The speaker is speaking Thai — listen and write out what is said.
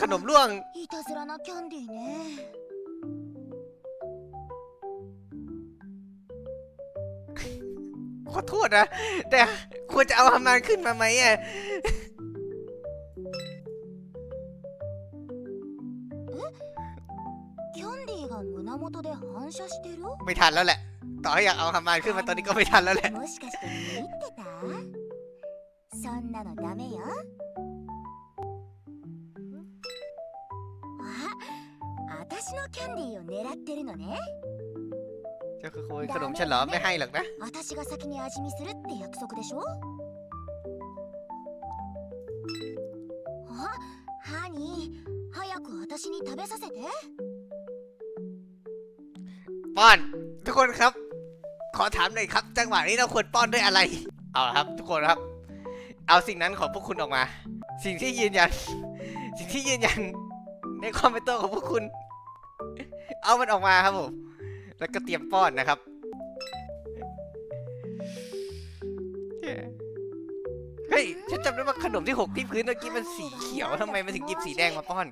ขนมล่วง いたずらなキャンディーね ขอโทษนะ แต่ควรจะเอาฮามานขึ้นมาไหมอ่ะ キャンディーが胸元で反射してる ไม่ทันแล้วแหละ ต่อให้อยากเอาฮามานขึ้นมาตอนนี้ก็ไม่ทันแล้วแหละ もしかして見入ってたそんなのダメよ 私のキャンディーを狙ってるのね เจ้าคือขโมยขนมฉันเหรอไม่ให้หรอกนะ 私が先に味見するって約束でしょあハニー早く私に食べさせて ป้อน ทุกคนครับ ขอถามหน่อยครับ จังหวะนี้เราควรป้อนด้วยอะไร เอาละครับ ทุกคนครับ เอาสิ่งนั้นของพวกคุณออกมา สิ่งที่ยืนยัน สิ่งที่ยืนยัน ในคอมพิวเตอร์ของพวกคุณ เอามันออกมาครับผม แล้วก็เตรียมป้อนนะครับเฮ้ยฉันจำได้ว่าขนมที่หกที่พื้นตมื่กี้มันสีเขียวทำไมมันถึงหยิบสีแดงมาป้อน